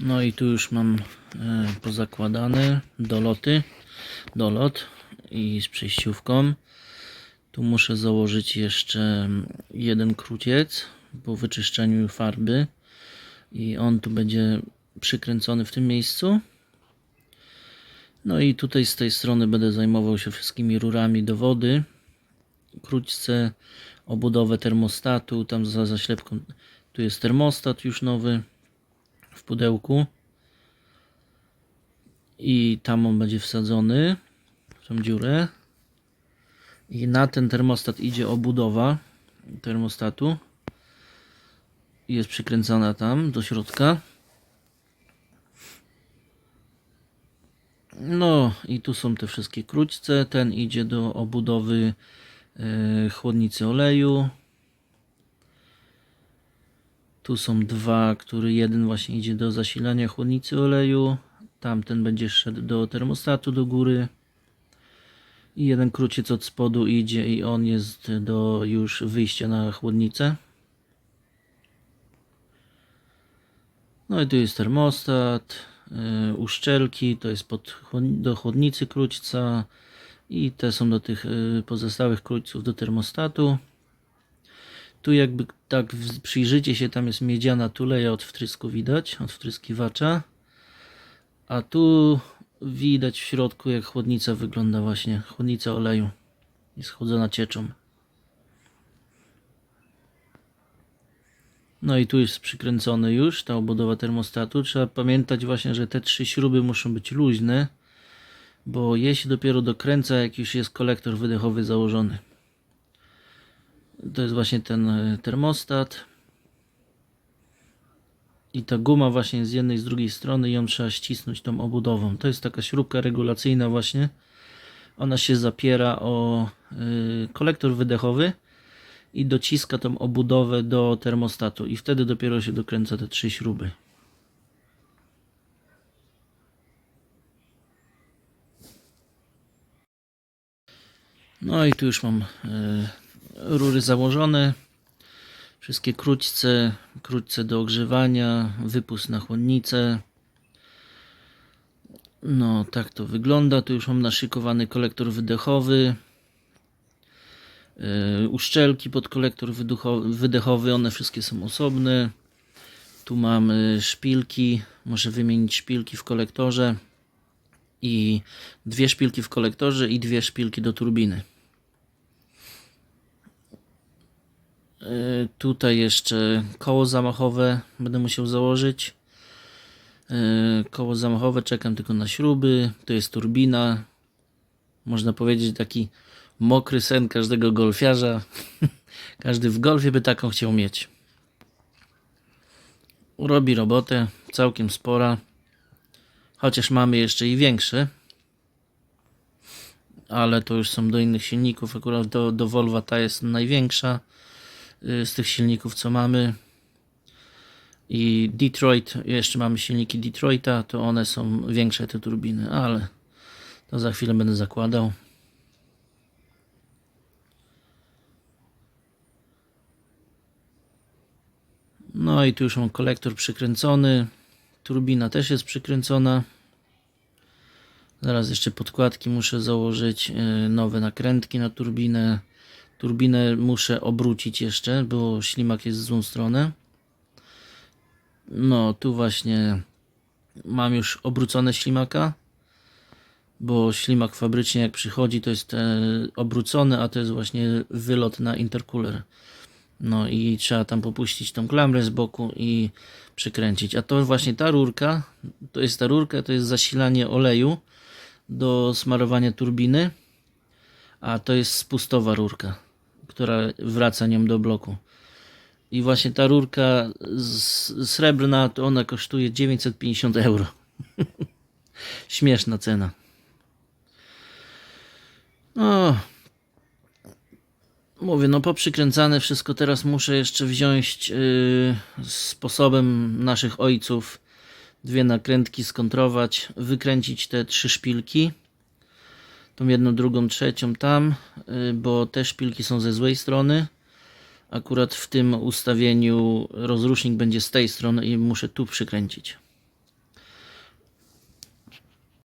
No i tu już mam e, pozakładane doloty, dolot i z przejściówką. Tu muszę założyć jeszcze jeden kruciec po wyczyszczeniu farby i on tu będzie przykręcony w tym miejscu. No i tutaj z tej strony będę zajmował się wszystkimi rurami do wody. Krótce obudowę termostatu, tam za zaślepką tu jest termostat już nowy w pudełku. I tam on będzie wsadzony w tą dziurę. I na ten termostat idzie obudowa termostatu. Jest przykręcona tam do środka. No i tu są te wszystkie króćce ten idzie do obudowy e, chłodnicy oleju tu są dwa, który jeden właśnie idzie do zasilania chłodnicy oleju. Tamten będzie szedł do termostatu do góry. I jeden króciec od spodu idzie i on jest do już wyjścia na chłodnicę. No i tu jest termostat, yy, uszczelki, to jest pod, do chłodnicy króćca i te są do tych yy, pozostałych króćców do termostatu. Tu jakby tak przyjrzycie się, tam jest miedziana tuleja od wtrysku widać, od wtryskiwacza. A tu widać w środku jak chłodnica wygląda właśnie, chłodnica oleju. Jest chłodzona cieczą. No i tu jest przykręcony już ta obudowa termostatu. Trzeba pamiętać właśnie, że te trzy śruby muszą być luźne, bo je się dopiero dokręca jak już jest kolektor wydechowy założony. To jest właśnie ten e, termostat. I ta guma właśnie z jednej z drugiej strony ją trzeba ścisnąć tą obudową. To jest taka śrubka regulacyjna właśnie. Ona się zapiera o y, kolektor wydechowy i dociska tą obudowę do termostatu i wtedy dopiero się dokręca te trzy śruby. No i tu już mam y, rury założone. Wszystkie króćce, króćce do ogrzewania, wypust na chłodnicę. No, tak to wygląda. Tu już mam naszykowany kolektor wydechowy. Yy, uszczelki pod kolektor wydechowy, one wszystkie są osobne. Tu mam y, szpilki, muszę wymienić szpilki w kolektorze. I dwie szpilki w kolektorze i dwie szpilki do turbiny. Tutaj jeszcze koło zamachowe będę musiał założyć. Y, Koło zamachowe czekam tylko na śruby. To jest turbina. Można powiedzieć taki mokry sen każdego golfiarza. Każdy w golfie by taką chciał mieć. Robi robotę całkiem spora. Chociaż mamy jeszcze i większe. Ale to już są do innych silników. Akurat do, do Volvo ta jest największa y, z tych silników co mamy i Detroit, jeszcze mamy silniki Detroita, to one są większe te turbiny, ale to za chwilę będę zakładał. No i tu już mam kolektor przykręcony, turbina też jest przykręcona. Zaraz jeszcze podkładki muszę założyć, y, nowe nakrętki na turbinę. Turbinę muszę obrócić jeszcze, bo ślimak jest w złą stronę. No, tu właśnie mam już obrócone ślimaka, bo ślimak fabrycznie jak przychodzi to jest e, obrócony, a to jest właśnie wylot na intercooler. No i trzeba tam popuścić tą klamrę z boku i przykręcić. A to właśnie ta rurka, to jest ta rurka, to jest zasilanie oleju do smarowania turbiny, a to jest spustowa rurka, która wraca nią do bloku. I właśnie ta rurka srebrna, to ona kosztuje 950 euro. Śmieszna cena. No. Mówię, no poprzykręcane wszystko. Teraz muszę jeszcze wziąć yy, sposobem naszych ojców dwie nakrętki skontrować, wykręcić te trzy szpilki. Tą jedną, drugą, trzecią tam, yy, bo te szpilki są ze złej strony. Akurat w tym ustawieniu rozrusznik będzie z tej strony i muszę tu przykręcić.